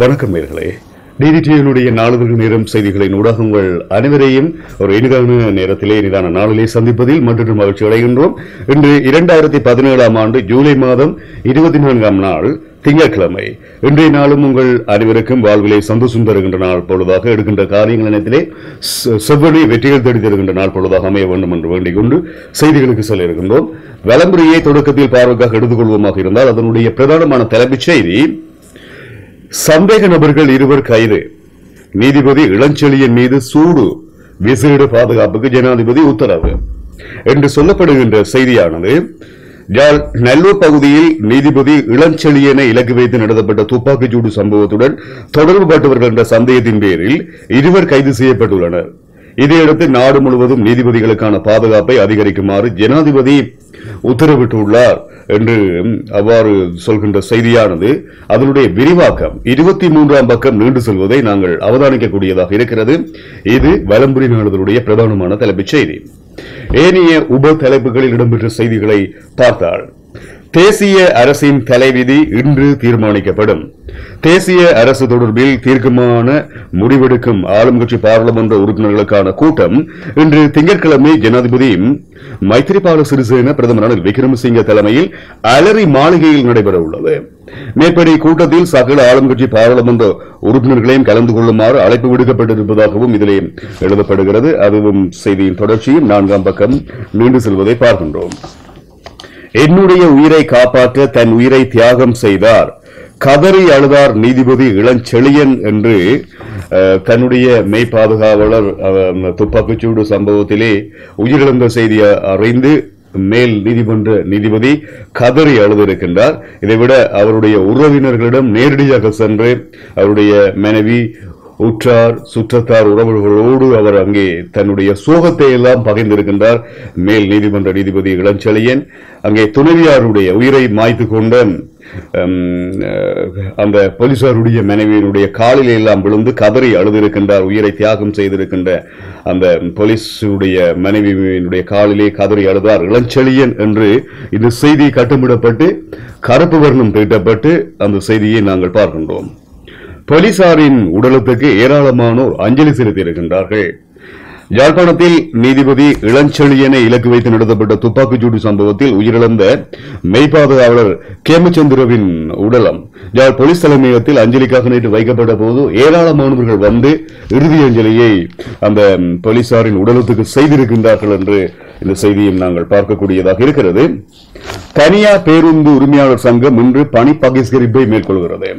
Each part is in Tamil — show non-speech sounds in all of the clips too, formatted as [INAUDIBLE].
வணக்கம் நேர்களே. டிடிடியினுடைய நாளிதழ் நேரம் செய்திகளின் ஊடகங்கள் அனைவரையும் ஒரு இனிதான நேரத்திலே இனிதான நாளிலே சந்திப்பதில் மற்றொரு மகிழ்ச்சி அடைகின்றோம். இன்று இரண்டாயிரத்தி பதினேழாம் ஆண்டு ஜூலை மாதம் இருபத்தி நான்காம் நாள் திங்கட்கிழமை. இன்றைய நாளும் உங்கள் அனைவருக்கும் வாழ்விலே சந்தோஷம் தருகின்ற நாள் பொழுதாக எடுக்கின்ற காரியங்கள் இனத்திலே செவ்வழி வெற்றிகள் தேடி தருகின்ற நாள் பொழுதாக அமைய வேண்டும் என்று வேண்டிக் கொண்டு செய்திகளுக்கு செல்ல இருக்கின்றோம். விளம்பரையை தொடக்கத்தில் பார்வைக்காக எடுத்துக்கொள்வோமாக இருந்தால் அதனுடைய பிரதானமான தலைப்புச் செய்தி சந்தேக நபர்கள் இருவர் கைது. நீதிபதி இளஞ்செழியன் மீது சூடு. விசேட பாதுகாப்புக்கு ஜனாதிபதி உத்தரவு. என்று சொல்லப்படுகின்ற செய்தியானது யாழ் நல்லூர் பகுதியில் நீதிபதி இளஞ்செழியனை இலக்கு வைத்து நடத்தப்பட்ட துப்பாக்கிச்சூடு சம்பவத்துடன் தொடர்புபட்டவர்கள் என்ற சந்தேகத்தின் பேரில் இருவர் கைது செய்யப்பட்டுள்ளனர். இதையடுத்து நாடு முழுவதும் நீதிபதிகளுக்கான பாதுகாப்பை அதிகரிக்குமாறு ஜனாதிபதி உத்தரவிட்டுள்ளார் என்று அவ்வாறு சொல்கின்ற செய்தியானது. அதனுடைய விரிவாக்கம் இருபத்தி மூன்றாம் பக்கம் நீண்டு செல்வதை நாங்கள் அவதானிக்கக்கூடியதாக இருக்கிறது. இது வலம்புரி நாடுகளுடைய பிரதானமான தலைப்புச் செய்தி. ஏனைய உப தலைப்புகளில் இடம்பெற்ற செய்திகளை பார்த்தால் தேசிய அரசின் தலைவிதி இன்று தீர்மானிக்கப்படும். தேசிய அரசு தொடர்பில் தீர்க்கமான முடிவெடுக்கும் ஆளும் கட்சி பாராளுமன்ற உறுப்பினர்களுக்கான கூட்டம் இன்று திங்கட்கிழமை ஜனாதிபதி மைத்ரிபால சிறிசேன பிரதமர் ரணில் விக்ரமசிங்க தலைமையில் அலரி மாளிகையில் நடைபெற உள்ளது. மேற்படி கூட்டத்தில் சகல ஆளும் கட்சி பாராளுமன்ற உறுப்பினர்களையும் கலந்து கொள்ளுமாறு அழைப்பு விடுக்கப்பட்டிருப்பதாகவும் இதிலே எழுதப்படுகிறது. அதுவும் செய்தியின் தொடர்ச்சியும் நான்காம் பக்கம் நீண்டு செல்வதை பார்க்கின்றோம். என்னுடைய உயிரை காப்பாற்ற தன் உயிரை தியாகம் செய்தார். கதறி அழுதார் நீதிபதி இளஞ்செழியன் என்று தன்னுடைய மெய் பாதுகாவலர் துப்பாக்கிச்சூடு சம்பவத்திலே உயிரிழந்த செய்தியை அறிந்து மேல் நீதிமன்ற நீதிபதி கதறி அழுதிருக்கின்றார். இதைவிட அவருடைய உறவினர்களிடம் நேரடியாக சென்று அவருடைய மனைவி உற்றார் சுற்றத்தார் உறவுகளோடு அவர் அங்கே தன்னுடைய சோகத்தை எல்லாம் பகிர்ந்திருக்கின்றார். மேல் நீதிமன்ற நீதிபதி இளஞ்செழியன் அங்கே துணைவியாருடைய உயிரை மாய்த்து கொண்ட அந்த போலீசாருடைய மனைவியினுடைய காலில் எல்லாம் விழுந்து கதறி அழுதிருக்கின்றார் உயிரை தியாகம் செய்திருக்கின்ற அந்த போலீசுடைய மனைவியினுடைய காலிலே கதறி அழுதார் இளஞ்செழியன் என்று இந்த செய்தி கட்டுமிடப்பட்டு கருப்பு வர்ணம் தீட்டப்பட்டு அந்த செய்தியை நாங்கள் பார்க்கின்றோம். போலீசாரின் உடலத்துக்கு ஏராளமானோர் அஞ்சலி செலுத்தியிருக்கின்றார்கள். யாழ்ப்பாணத்தில் நீதிபதி இளஞ்செழியனை இலக்கு வைத்து நடத்தப்பட்ட துப்பாக்கிச்சூடு சம்பவத்தில் உயிரிழந்த மெய்ப்பாதுகாவலர் கேமச்சந்திரவின் உடலம் யாழ் போலீஸ் தலைமையகத்தில் அஞ்சலிக்காக நேற்று வைக்கப்பட்ட போது ஏராளமானவர்கள் வந்து இறுதி அஞ்சலியை அந்த போலீசாரின் உடலத்துக்கு செய்திருக்கின்றார்கள் என்று இந்த செய்தியும் நாங்கள் பார்க்கக்கூடியதாக இருக்கிறது. தனியார் பேருந்து உரிமையாளர் சங்கம் இன்று பணி பகிஷ்கரிப்பை மேற்கொள்கிறது.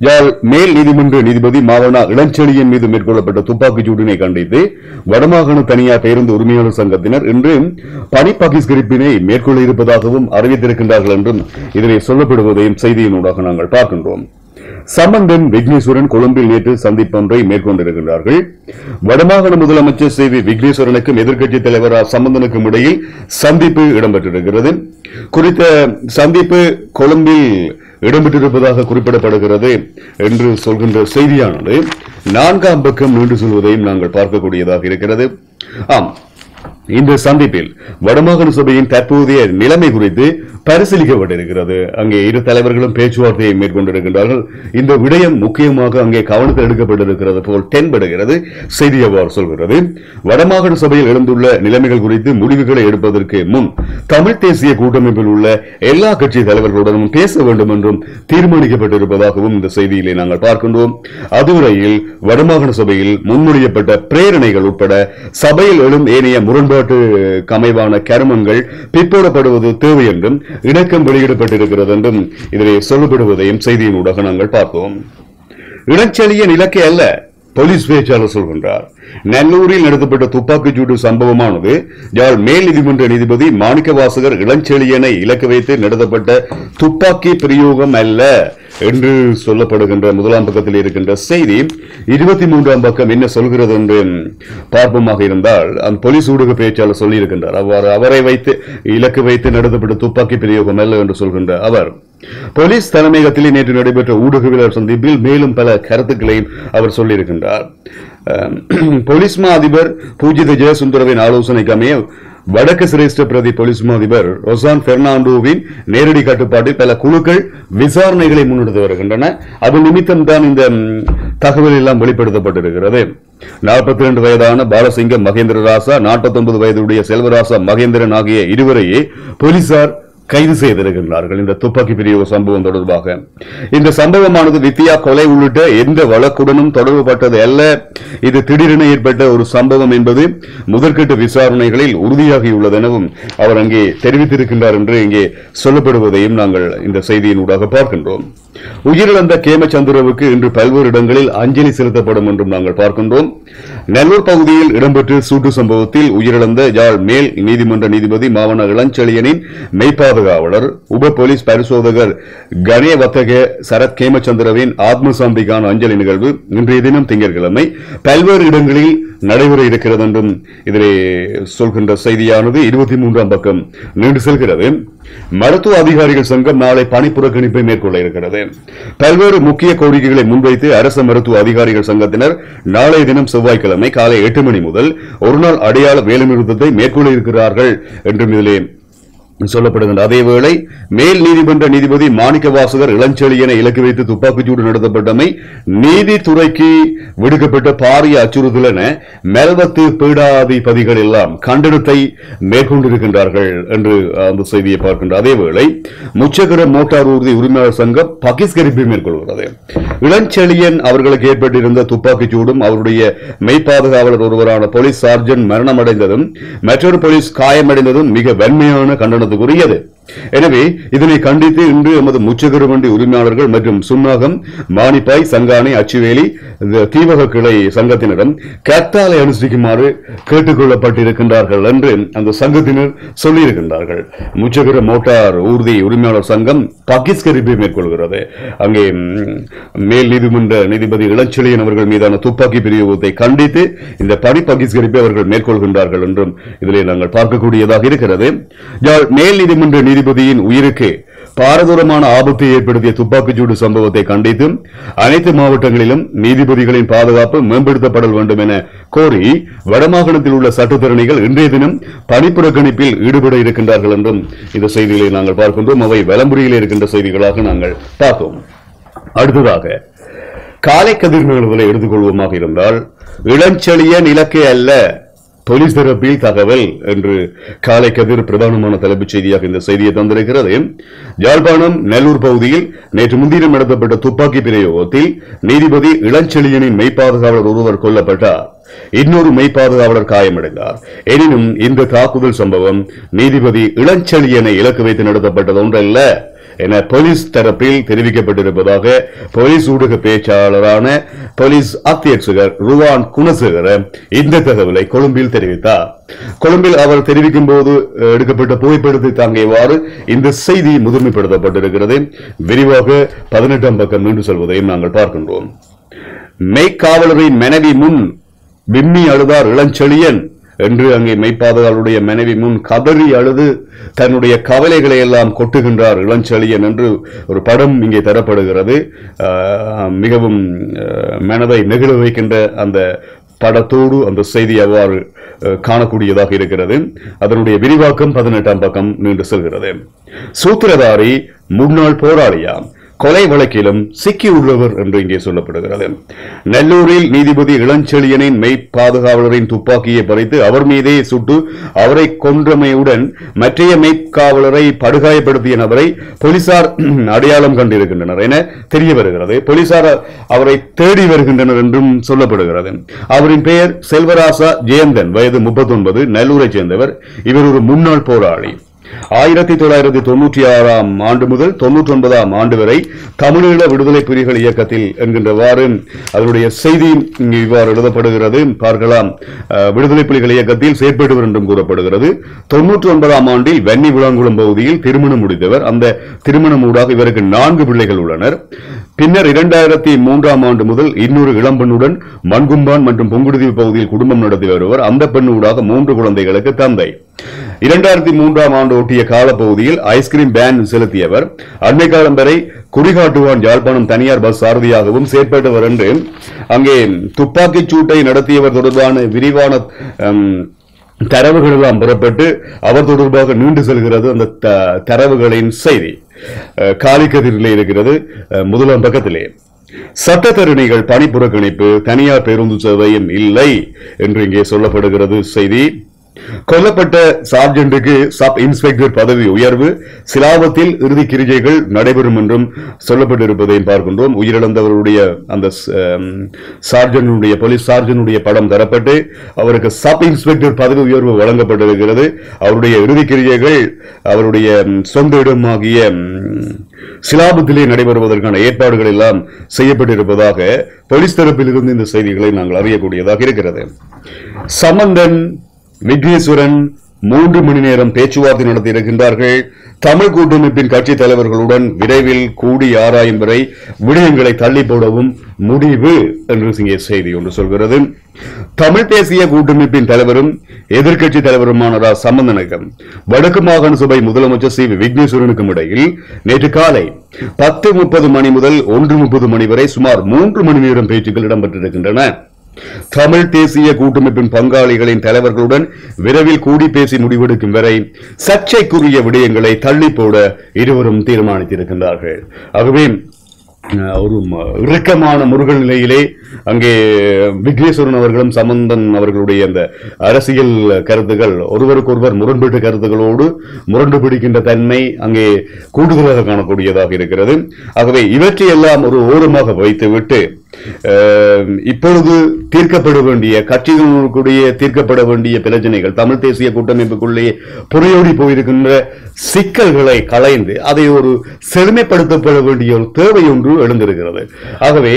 யாழ் மேல் நீதிமன்ற நீதிபதி மாவனா இளஞ்செழியன் மீது மேற்கொள்ளப்பட்ட துப்பாக்கிச் சூடினை கண்டித்து வடமாகாண தனியார் பேருந்து உரிமையாளர் சங்கத்தினர் இன்று பனி பகிஷ்கரிப்பினை மேற்கொள்ள இருப்பதாகவும் அறிவித்திருக்கின்றார்கள் என்றும் இதனை சொல்லப்படுவதையும் செய்தியினூடாக நாங்கள் பார்க்கின்றோம். சம்பந்தன் விக்னேஸ்வரன் கொழும்பில் நேற்று சந்திப்பொன்றை மேற்கொண்டிருக்கிறார்கள் வடமாகாண முதலமைச்சர் சி வி விக்னேஸ்வரனுக்கும் எதிர்க்கட்சித் தலைவர் சம்பந்தனுக்கும் இடையில் சந்திப்பு இடம்பெற்றிருக்கிறது. குறித்த சந்திப்பு கொழும்பில் இடம்பெற்றிருப்பதாக குறிப்பிடப்படுகிறது என்று சொல்கின்ற செய்தியானது நான்காம் பக்கம் நீண்டு செல்வதையும் நாங்கள் பார்க்கக்கூடியதாக இருக்கிறது. ஆம் இந்த சந்திப்பில் வடமாகாண சபையின் தற்போதைய நிலைமை குறித்து பரிசீலிக்கப்பட்டிருக்கிறது. அங்கே இரு தலைவர்களும் பேச்சுவார்த்தையை மேற்கொண்டிருக்கின்றார்கள். இந்த விடயம் முக்கியமாக அங்கே கவனத்தில் எடுக்கப்பட்டிருக்கிறது போல் தென்படுகிறது. செய்தி அவ்வாறு சொல்கிறது. வடமாகாண சபையில் எழுந்துள்ள நிலைமைகள் குறித்து முடிவுகளை எடுப்பதற்கு முன் தமிழ் தேசிய கூட்டமைப்பில் உள்ள எல்லா கட்சி தலைவர்களுடனும் பேச வேண்டும் என்றும் தீர்மானிக்கப்பட்டிருப்பதாகவும் இந்த செய்தியிலே நாங்கள் பார்க்கின்றோம். அதுவரையில் வடமாகாண சபையில் முன்மொழியப்பட்ட பிரேரணைகள் உட்பட சபையில் எழும் ஏனைய முரண்பாடு முரண்பாட்டு அமைவான கருமங்கள் பிற்போடப்படுவது தேவை என்றும் இணக்கம் வெளியிடப்பட்டிருக்கிறது என்றும் இதனை சொல்லப்படுவதையும் செய்தியின் ஊடாக நாங்கள் பார்த்தோம் இளச்செழியன் இலக்கை அல்ல போலீஸ் பேச்சாளர் சொல்கின்றார். நல்லூரில் நடத்தப்பட்ட துப்பாக்கிச்சூடு சம்பவமானது யாழ் மேல் நீதிமன்ற நீதிபதி மாணிக்க வாசகர் இளஞ்செழியனை இலக்கு வைத்து நடத்தப்பட்ட துப்பாக்கி பிரயோகம் அல்ல என்று சொல்லப்படுகின்ற முதலாம் பக்கத்தில் இருக்கின்ற செய்தி இருபத்தி மூன்றாம் பக்கம் என்ன சொல்கிறது என்று பார்ப்போமாக இருந்தால் அந்த போலீஸ் ஊடக பேச்சாளர் சொல்லியிருக்கின்றார் அவ்வாறு அவரை வைத்து இலக்கு வைத்து நடத்தப்பட்ட துப்பாக்கி பிரயோகம் அல்ல என்று சொல்கின்ற அவர் போலீஸ் தலைமையகத்தில் நேற்று நடைபெற்ற ஊடகவியலர் சந்திப்பில் மேலும் பல கருத்துக்களையும் அவர் சொல்லியிருக்கின்றார் [CLEARS THROAT] போலீஸ் மா அதிபர் பூஜித ஜெயசுந்தரவின் ஆலோசனைக்கு அமைய வடக்கு சிரேஷ்ட பிரதி போலீஸ் மா அதிபர் ரொசான் பெர்னாண்டோவின் நேரடி கட்டுப்பாட்டில் பல குழுக்கள் விசாரணைகளை முன்னெடுத்து வருகின்றன. அது நிமித்தம் தான் இந்த தகவல் எல்லாம் வெளிப்படுத்தப்பட்டிருக்கிறது. நாற்பத்தி ரெண்டு வயதான பாலசிங்கம் மகேந்திர ராசா நாற்பத்தொன்பது வயதுடைய செல்வராசா மகேந்திரன் ஆகிய இருவரையே போலீசார் கைது செய்திருக்கின்றார்கள். இந்த துப்பாக்கி பிரிவு சம்பவம் தொடர்பாக. இந்த சம்பவமானது வித்தியா கொலை உள்ளிட்ட எந்த வழக்குடனும் தொடர்புபட்டது அல்ல. இது திடீரென ஏற்பட்ட ஒரு சம்பவம் என்பது முதற்கட்ட விசாரணைகளில் உறுதியாகியுள்ளது எனவும் அவர் அங்கே தெரிவித்திருக்கின்றார் என்று இங்கே சொல்லப்படுவதையும் நாங்கள் இந்த செய்தியின் ஊடாக பார்க்கின்றோம். உயிரிழந்த கேமச்சந்திரவுக்கு இன்று பல்வேறு இடங்களில் அஞ்சலி செலுத்தப்படும் என்றும் நாங்கள் பார்க்கின்றோம். நெல்லூர் பகுதியில் இடம்பெற்ற சூட்டு சம்பவத்தில் உயிரிழந்த யாழ் மேல் நீதிமன்ற நீதிபதி மாவன இளஞ்செழியனின் பாதுகாவலர் உப போலீஸ் பரிசோதகர் கணே வத்தக சரத் கேமச்சந்திரவின் ஆத்மசாந்திக்கான அஞ்சலி நிகழ்வு இன்றைய தினம் திங்கட்கிழமை பல்வேறு இடங்களில் நடைபெற இருக்கிறது என்றும் இதிலே சொல்கின்ற செய்தியானது இருபத்தி மூன்றாம் பக்கம் நீண்டு செல்கிறது. மருத்துவ அதிகாரிகள் சங்கம் நாளை பணிப்புறக்கணிப்பை மேற்கொள்ள இருக்கிறது. பல்வேறு முக்கிய கோரிக்கைகளை முன்வைத்து அரசு மருத்துவ அதிகாரிகள் சங்கத்தினர் நாளைய தினம் செவ்வாய்க்கிழமை காலை எட்டு மணி முதல் ஒருநாள் அடையாள வேலைநிறுத்தத்தை மேற்கொள்ள இருக்கிறார்கள் என்றும் இதிலே சொல்லப்படுகின்ற அதேவேளை மேல் நீதிமன்ற நீதிபதி மாணிக்க வாசகர் இளஞ்செழியனை இலக்கு வைத்து துப்பாக்கிச்சூடு நடத்தப்பட்டமை நீதித்துறைக்கு விடுக்கப்பட்ட பாரிய அச்சுறுத்தல் என மெல்வத்து பீடாதிபதிகள் எல்லாம் கண்டனத்தை மேற்கொண்டிருக்கின்றார்கள் என்று அந்த செய்தியை பார்க்கின்ற அதேவேளை முச்சக்கர மோட்டார் ஊர்தி உரிமையாளர் சங்கம் பகிஸ்கரிப்பை மேற்கொள்கிறது. இளஞ்செழியன் அவர்களுக்கு ஏற்பட்டிருந்த துப்பாக்கிச்சூடும் அவருடைய மெய்ப்பாதுகாவலர் ஒருவரான போலீஸ் சார்ஜன் மரணமடைந்ததும் மற்றொரு போலீஸ் காயமடைந்ததும் மிக வன்மையான கண்டனத்தை கண்டனத்துக்குரியது எனவே இதனை கண்டித்து இன்று எமது முச்சகர வண்டி உரிமையாளர்கள் மற்றும் சுன்னாகம் மானிப்பாய் சங்கானை அச்சுவேலி தீவக கிளை சங்கத்தினரும் கத்தாலை அனுசரிக்குமாறு கேட்டுக்கொள்ளப்பட்டிருக்கின்றார்கள் என்று அந்த சங்கத்தினர் சொல்லியிருக்கின்றார்கள். முச்சகர மோட்டார் ஊர்தி உரிமையாளர் சங்கம் பகிஷ்கரிப்பை மேற்கொள்கிறது. அங்கே மேல் நீதிமன்ற நீதிபதி இளஞ்செழியன் அவர்கள் மீதான துப்பாக்கி பிரயோகத்தை கண்டித்து இந்த பணி பகிஷ்கரிப்பை அவர்கள் மேற்கொள்கின்றார்கள் என்றும் இதிலே நாங்கள் பார்க்கக்கூடியதாக இருக்கிறது. மேல் நீதிமன்ற நீதி நீதிபதியின் உயிருக்கு பாரதூரமான ஆபத்தை ஏற்படுத்திய துப்பாக்கிச்சூடு சம்பவத்தை கண்டித்து அனைத்து மாவட்டங்களிலும் நீதிபதிகளின் பாதுகாப்பு மேம்படுத்தப்படல் வேண்டும் என கோரி வடமாகாணத்தில் உள்ள சட்டத்திறனிகள் இன்றைய தினம் பணிப்புறக்கணிப்பில் ஈடுபட இருக்கின்றார்கள் என்றும் இந்த செய்திகளை நாங்கள் பார்க்கின்றோம். அவை வலம்புரியில் இருக்கின்ற செய்திகளாக நாங்கள் பார்த்தோம் அடுத்ததாக காலை கதிர்களை எடுத்துக்கொள்வோமாக இருந்தால் இளஞ்செழியன் நிலக்கே அல்ல போலீஸ் தரப்பில் தகவல் என்று காலை கதிர் பிரதானமான தலைப்புச் செய்தியாக இந்த செய்தியை தந்திருக்கிறது. யாழ்ப்பாணம் நெல்லூர் பகுதியில் நேற்று முன்தினம் நடத்தப்பட்ட துப்பாக்கி பிரயோகத்தில் நீதிபதி இளஞ்செழியனின் மெய்ப்பாதுகாவலர் ஒருவர் கொல்லப்பட்டார். இன்னொரு மெய்ப்பாதுகாவலர் காயமடைந்தார். எனினும் இந்த தாக்குதல் சம்பவம் நீதிபதி இளஞ்செழியனை இலக்கு வைத்து நடத்தப்பட்டது ஒன்றல்ல. என போலீஸ் தரப்பில் தெரிவிக்கப்பட்டிருப்பதாக போலீஸ் ஊடக பேச்சாளரான போலீஸ் அத்தியட்சகர் ருவான் குணசேகர இந்த தகவலை கொழும்பில் தெரிவித்தார். கொழும்பில் அவர் தெரிவிக்கும் போது எடுக்கப்பட்ட புகைப்படத்தை தாங்கியவாறு இந்த செய்தி முதன்மைப்படுத்தப்பட்டிருக்கிறது விரிவாக பதினெட்டாம் பக்கம் மீண்டும் செல்வதையும் நாங்கள் பார்க்கின்றோம். மெய்க்காவலரின் மனைவி முன் விம்மி அழுதார் இளஞ்செழியன். என்று அங்கே மெய்ப்பாதகாலுடைய மனைவி முன் கதறி அழுது தன்னுடைய கவலைகளை எல்லாம் கொட்டுகின்றார் இளஞ்செழியன் என்று ஒரு படம் இங்கே தரப்படுகிறது. ஆஹ், மிகவும் மனதை நெகிழ வைக்கின்ற அந்த படத்தோடு அந்த செய்தி அவ்வாறு காணக்கூடியதாக இருக்கிறது. அதனுடைய விரிவாக்கம் பதினெட்டாம் பக்கம் நீண்டு செல்கிறது. சூத்திரதாரி முன்னாள் போராளியாம். கொலை வழக்கிலும் சிக்கியுள்ளவர் என்று இங்கே சொல்லப்படுகிறது. நெல்லூரில் நீதிபதி இளஞ்செழியனின் மெய் பாதுகாவலரின் துப்பாக்கியை பறித்து அவர் மீதே சுட்டு அவரை கொன்றமையுடன் மற்றைய மெய்க்காவலரை படுகாயப்படுத்திய நபரை போலீசார் [CLEARS THROAT] அடையாளம் கண்டிருக்கின்றனர் என தெரிய வருகிறது. போலீசார் அவரை தேடி வருகின்றனர் என்றும் சொல்லப்படுகிறது. அவரின் பெயர் செல்வராசா ஜெயந்தன். வயது முப்பத்தொன்பது. நெல்லூரை சேர்ந்தவர். இவர் ஒரு முன்னாள் போராளி. ஆயிரத்தி தொள்ளாயிரத்தி தொன்னூற்றி ஆறாம் ஆண்டு முதல் தொன்னூற்றி ஒன்பதாம் ஆண்டு வரை தமிழீழ விடுதலை புலிகள் இயக்கத்தில் என்கின்றவாறு அதனுடைய செய்தி இவ்வாறு எழுதப்படுகிறது. பார்க்கலாம். விடுதலை புலிகள் இயக்கத்தில் செயற்பட்டவர் என்றும் கூறப்படுகிறது. தொன்னூற்றி ஒன்பதாம் ஆண்டில் வெண்ணி விளாங்குளம் பகுதியில் திருமணம் முடித்தவர் அந்த திருமணம் ஊடாக இவருக்கு நான்கு பிள்ளைகள் உள்ளனர். பின்னர் இரண்டாயிரத்தி மூன்றாம் ஆண்டு முதல் இன்னொரு இளம்பெண்ணுடன் மண்கும்பான் மற்றும் பொங்குடுதீவு பகுதியில் குடும்பம் நடத்தி வருவர். அந்த பெண்ணூடாக மூன்று குழந்தைகளுக்கு தந்தை. இரண்டாயிரத்தி மூன்றாம் ஆண்டு ஒட்டிய காலப்பகுதியில் ஐஸ்கிரீம் பேன் செலுத்தியவர். அண்மை காலம் வரை குடிகாட்டுவான் யாழ்ப்பாணம் தனியார் பஸ் சாரதியாகவும் செயற்பட்டவர் என்று அங்கே துப்பாக்கிச் சூட்டை நடத்தியவர் தொடர்பான விரிவான தரவுகள் எல்லாம் புறப்பட்டு அவர் தொடர்பாக நீண்டு செல்கிறது அந்த த- தரவுகளின் செய்தி. அஹ், காலிக்கதிரிலே இருக்கிறது முதலாம் பக்கத்திலே. சட்டத்தரணிகள் பணி புறக்கணிப்பு தனியார் பேருந்து சேவையும் இல்லை என்று இங்கே சொல்லப்படுகிறது செய்தி. கொல்லப்பட்ட சார்ஜென்ட்டுக்கு சப் இன்ஸ்பெக்டர் பதவி உயர்வு சிலாபத்தில் இறுதி கிரிகைகள் நடைபெறும் என்றும் சொல்லப்பட்டிருப்பதையும் பார்க்கின்றோம். உயிரிழந்தவருடைய அந்த சார்ஜனுடைய போலீஸ் சார்ஜனுடைய படம் தரப்பட்டு அவருக்கு சப் இன்ஸ்பெக்டர் பதவி உயர்வு வழங்கப்பட்டிருக்கிறது. அவருடைய இறுதி கிரிகைகள் அவருடைய சொந்த இடமாகிய சிலாபத்திலே நடைபெறுவதற்கான ஏற்பாடுகள் எல்லாம் செய்யப்பட்டிருப்பதாக போலீஸ் தரப்பிலிருந்து இந்த செய்திகளை நாங்கள் அறியக்கூடியதாக இருக்கிறது. சமந்தன் விக்னேஸ்வரன் மூன்று மணி நேரம் பேச்சுவார்த்தை நடத்தி இருக்கின்றார்கள். தமிழ் கூட்டமைப்பின் கட்சி தலைவர்களுடன் விரைவில் கூடி ஆராயும் வரை விடயங்களை தள்ளி போடவும் முடிவு என்று இங்கே செய்தி ஒன்று சொல்கிறது. தமிழ் தேசிய கூட்டமைப்பின் தலைவரும் எதிர்க்கட்சி தலைவருமான ரா. சம்பந்தனகம் வடக்கு மாகாண சபை முதலமைச்சர் சி. வி. விக்னேஸ்வரனுக்கும் இடையில் நேற்று காலை பத்து முப்பது மணி முதல் ஒன்று முப்பது மணி வரை சுமார் மூன்று மணி நேரம் பேச்சுக்கள் இடம்பெற்றிருக்கின்றன. தமிழ் தேசிய கூட்டமைப்பின் பங்காளிகளின் தலைவர்களுடன் விரைவில் கூடி பேசி முடிவெடுக்கும் வரை சர்ச்சைக்குரிய விடயங்களை தள்ளி போட இருவரும் தீர்மானித்திருக்கின்றார்கள். ஆகவே ஒரு இறுக்கமான முருகல் நிலையிலே அங்கே விக்னேஸ்வரன் அவர்களும் சம்பந்தன் அவர்களுடைய அந்த அரசியல் கருத்துகள் ஒருவருக்கொருவர் முரண்பட்டு கருத்துகளோடு முரண்டு பிடிக்கின்ற தன்மை அங்கே கூடுதலாக காணக்கூடியதாக இருக்கிறது. ஆகவே இவற்றையெல்லாம் ஒரு ஓரமாக வைத்துவிட்டு இப்பொழுது தீர்க்கப்பட வேண்டிய கட்சிகளுக்குடைய தீர்க்கப்பட வேண்டிய பிரச்சனைகள் தமிழ் தேசிய கூட்டமைப்புக்குள்ளேயே புறையோடி போயிருக்கின்ற சிக்கல்களை களைந்து அதை ஒரு செழுமைப்படுத்தப்பட வேண்டிய ஒரு தேவை ஒன்று எழுந்திருக்கிறது. ஆகவே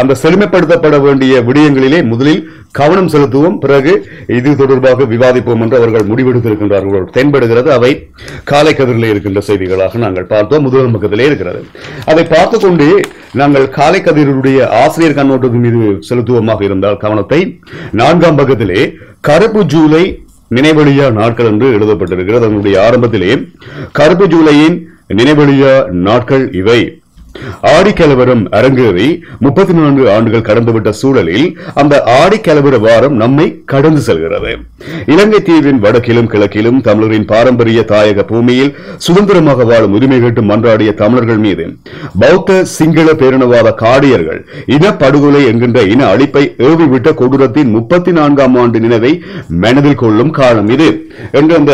அந்த செழுமை செழுமைப்படுத்தப்பட வேண்டிய விடயங்களிலே முதலில் கவனம் செலுத்துவோம். பிறகு இது தொடர்பாக விவாதிப்போம் என்று அவர்கள் முடிவெடுத்திருக்கின்றார்கள். தென்படுகிறது. அவை காலை கதிரிலே இருக்கின்ற செய்திகளாக நாங்கள் பார்த்தோம். முதல் பக்கத்திலே இருக்கிறது. அதை பார்த்து கொண்டு நாங்கள் காலை கதிரினுடைய ஆசிரியர் கண்ணோட்டத்தின் மீது செலுத்துவோமாக இருந்தால் கவனத்தை நான்காம் பக்கத்திலே கருப்பு ஜூலை நினைவழியா நாட்கள் என்று எழுதப்பட்டிருக்கிறது. அதனுடைய ஆரம்பத்திலே கருப்பு ஜூலையின் நினைவழியா நாட்கள் இவை. ஆடிக்கலவரம் அரங்கேறி முப்பத்தி நான்கு ஆண்டுகள் கடந்துவிட்ட சூழலில் அந்த ஆடிக்கலவர வாரம் நம்மை கடந்து செல்கிறது. இலங்கை தீவின் வடக்கிலும் கிழக்கிலும் தமிழரின் பாரம்பரிய தாயக பூமியில் சுதந்திரமாக வாழும் உரிமை கேட்டு மன்றாடிய தமிழர்கள் மீது பௌத்த சிங்கள பேரினவாத காடியர்கள் இனப்படுகொலை என்கின்ற இன அழிப்பை ஏவிவிட்ட கொடூரத்தின் முப்பத்தி நான்காம் ஆண்டு நினைவை மனதில் கொள்ளும் காலம் இது. என்ற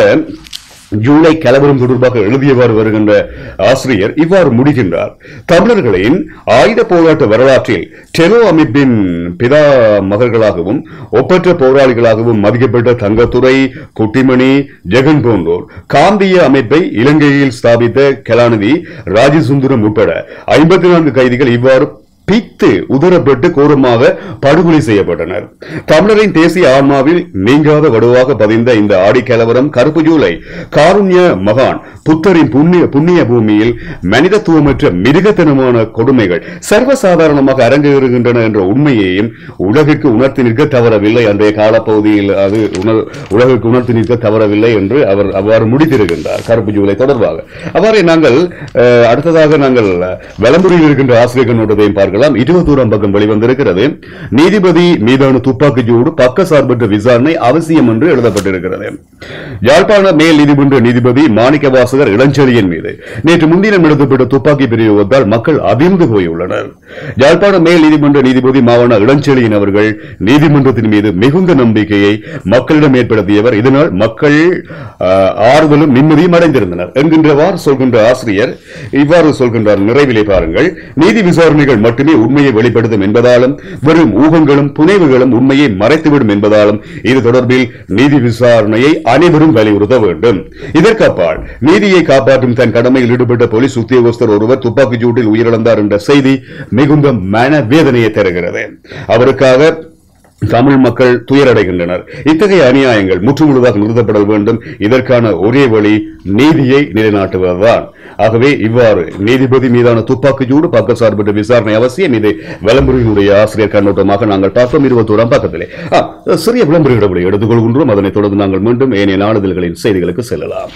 ஜூலை கலவரம் தொடர்பாக எழுதியவாறு வருகின்ற ஆசிரியர் இவ்வாறு முடிகின்றார். தமிழர்களின் ஆயுத போராட்ட வரலாற்றில் டெலோ அமைப்பின் பிதா மகர்களாகவும் ஒப்பற்ற போராளிகளாகவும் மதிக்கப்பட்ட தங்கத்துறை குட்டிமணி ஜெகன் போன்றோர் காந்திய அமைப்பை இலங்கையில் ஸ்தாபித்த கலாநிதி ராஜசுந்தரம் உட்பட ஐம்பத்தி நான்கு கைதிகள் இவ்வாறு பித்து உதரப்பட்டு கோரமாக படுகொலை செய்யப்பட்டனர். தமிழரின் தேசிய ஆன்மாவில் நீங்காத வடுவாக பதிந்த இந்த ஆடி கலவரம் கருப்பு ஜூலை. காருண்ய மகான் புத்தரின் புண்ணிய புண்ணிய பூமியில் மனிதத்துவமற்ற மிருகத்தனமான கொடுமைகள் சர்வசாதாரணமாக அரங்கேறுகின்றன என்ற உண்மையையும் உலகிற்கு உணர்த்தி நிற்க தவறவில்லை. அன்றைய காலப்பகுதியில் அது உணர்- உலகிற்கு உணர்த்தி நிற்க தவறவில்லை என்று அவர் அவ்வாறு முடித்திருக்கின்றார் கருப்பு ஜூலை தொடர்பாக. அவ்வாறே நாங்கள் அடுத்ததாக நாங்கள் விளம்பரில் இருக்கின்ற ஆசிரியர் கண்ணோட்டத்தையும் பார்க்கலாம் இருபத்தோராம் பக்கம் வெளிவந்திருக்கிறது. நீதிபதி மீதான துப்பாக்கிச்சூடு பக்க சார்பற்ற விசாரணை அவசியம் என்று எழுதப்பட்டிருக்கிறது. யாழ்ப்பாண மேல் நீதிமன்ற நீதிபதி மாணிக்க வாசகர் இளஞ்செழியன் மீது நேற்று முன்தினம் நடத்தப்பட்ட துப்பாக்கி பிரயோகத்தால் மக்கள் அதிர்ந்து போயுள்ளனர். யாழ்ப்பாண மேல் நீதிமன்ற நீதிபதி மாவன இளஞ்செழியன் அவர்கள் நீதிமன்றத்தின் மீது மிகுந்த நம்பிக்கையை மக்களிடம் ஏற்படுத்தியவர். இதனால் மக்கள் ஆறுதலும் நிம்மதியும் அடைந்திருந்தனர். என்கின்றவாறு சொல்கின்ற ஆசிரியர் இவ்வாறு சொல்கின்றார். நிறைவிலே பாருங்கள். நீதி விசாரணைகள் மட்டும் உண்மையை வெளிப்படுத்தும் என்பதாலும் வெறும் ஊகங்களும் புனைவுகளும் உண்மையை மறைத்துவிடும் என்பதாலும் இது தொடர்பில் நீதி விசாரணையை அனைவரும் வலியுறுத்த வேண்டும். இதற்கப்பால் நீதியை காப்பாற்றும் தன் கடமையில் ஈடுபட்ட போலீஸ் உத்தியோகஸ்தர் ஒருவர் துப்பாக்கிச் சூட்டில் உயிரிழந்தார் என்ற செய்தி மிகுந்த மனவேதனையை தருகிறது. அவருக்காக தமிழ் மக்கள் துயரடைகின்றனர். இத்தகைய அநியாயங்கள் முற்றுமுழுதாக நிறுத்தப்பட வேண்டும். இதற்கான ஒரே வழி நீதியை நிலைநாட்டுவதுதான். ஆகவே இவ்வாறு நீதிபதி மீதான துப்பாக்கிச்சூடு பக்க சார்பற்ற விசாரணை அவசியம். இது விளம்பரினுடைய ஆசிரியர் கண்ணோட்டமாக நாங்கள் பார்த்தோம். இருபத்தோராம் பக்கத்திலே சிறிய விளம்பர இடைவெளி எடுத்துக்கொள்கின்றோம். அதனைத் தொடர்ந்து நாங்கள் மீண்டும் ஏனைய நாளிதழ்களின் செய்திகளுக்கு செல்லலாம்.